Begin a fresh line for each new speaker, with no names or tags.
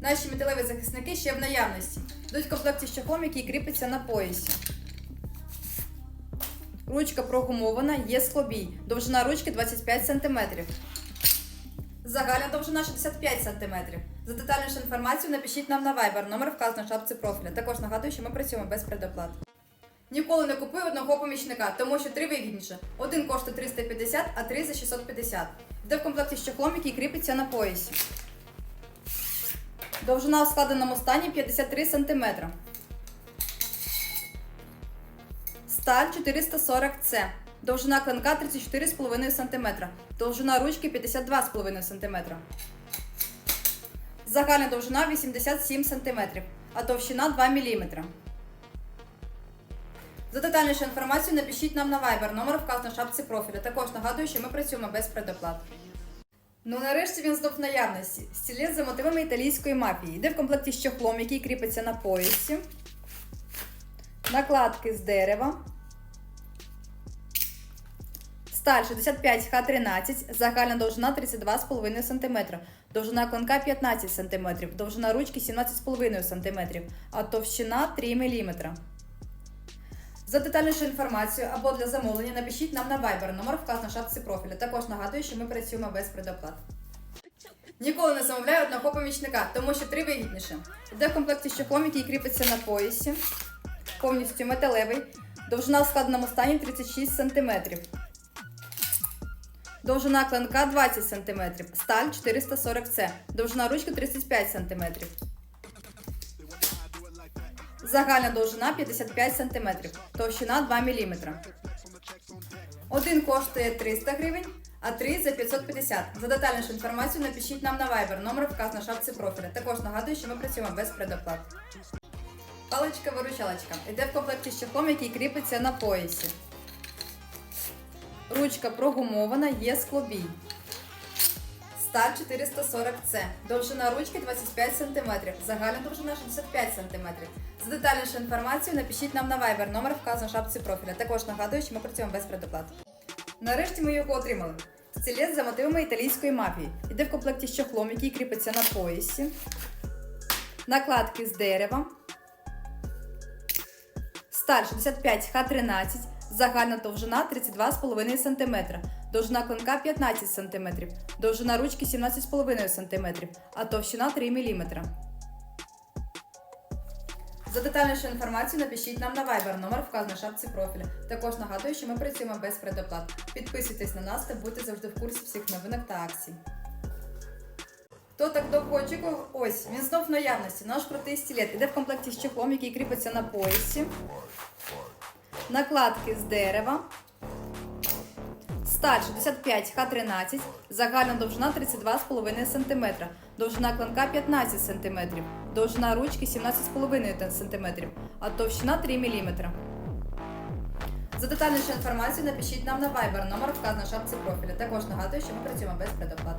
Наші металеві захисники ще в наявності. Йдуть в комплекті з чохлом, який кріпиться на поясі. Ручка прогумована, є склобій. Довжина ручки 25 см. Загальна довжина 65 см. За детальнішу інформацію напишіть нам на Viber, номер вказано в шапці профіля. Також нагадую, що ми працюємо без предоплат. Ніколи не купуй одного помічника, тому що три вигідніше. Один коштує 350, а три за 650. Йде в комплекті з чохлом, який кріпиться на поясі. Довжина у складеному стані 53 см. Сталь 440С. Довжина клинка 34,5 см. Довжина ручки 52,5 см. Загальна довжина 87 см, а товщина 2 мм. За детальнішу інформацію напишіть нам на Viber, номер вказано в шапці профіля. Також нагадую, що ми працюємо без предоплат. Ну нарешті він знов в наявності. Стілець за мотивами італійської мафії. Йде в комплекті з чохлом, який кріпиться на поясі. Накладки з дерева. Сталь 65 Х13, загальна довжина 32,5 см, довжина клинка 15 см, довжина ручки 17,5 см, а товщина 3 мм. За детальнішу інформацію або для замовлення напишіть нам на Viber, номер вказано в шапці профіля. Також нагадую, що ми працюємо без предоплат. Ніколи не замовляю одного помічника, тому що три вигідніше. Йде в комплекті з чохлом, який кріпиться на поясі, повністю металевий, довжина в складеному стані 36 см. Довжина клинка 20 см, сталь 440 С, довжина ручки 35 см. Загальна довжина 55 см, товщина 2 мм. Один коштує 300 гривень, а три за 550. За детальнішу інформацію напишіть нам на Viber, номер вказано в шапці профіля. Також нагадую, що ми працюємо без предоплат. Паличка-виручалочка. Йде в комплекті з чохлом, який кріпиться на поясі. Ручка прогумована, є склобій. Сталь 440С. Довжина ручки 25 см. Загальна довжина 65 см. За детальнішу інформацію напишіть нам на Viber, номер вказано в шапці профіля. Також нагадую, що ми працюємо без предоплат. Нарешті ми його отримали. Стілець за мотивами італійської мафії. Іде в комплекті з чохлом, який кріпиться на поясі. Накладки з дерева. Сталь 65 Х13, загальна довжина 32,5 см, довжина клинка 15 см, довжина ручки 17,5 см, а товщина 3 мм. За детальнішу інформацію напишіть нам на Viber, номер вказано в шапці профіля. Також нагадую, що ми працюємо без предоплат. Підписуйтесь на нас та будьте завжди в курсі всіх новинок та акцій. Хто так довго очікував? Ось, він знов в наявності. Наш крутий стілет. Іде в комплекті з чехлом, який кріпиться на поясі. Накладки з дерева. Сталь 65 Х13, загальна довжина 32,5 см, довжина клинка 15 см, довжина ручки 17,5 см, а товщина 3 мм. За детальнішу інформацію напишіть нам на Viber, номер вказано в шапці профіля. Також нагадую, що ми працюємо без предоплат.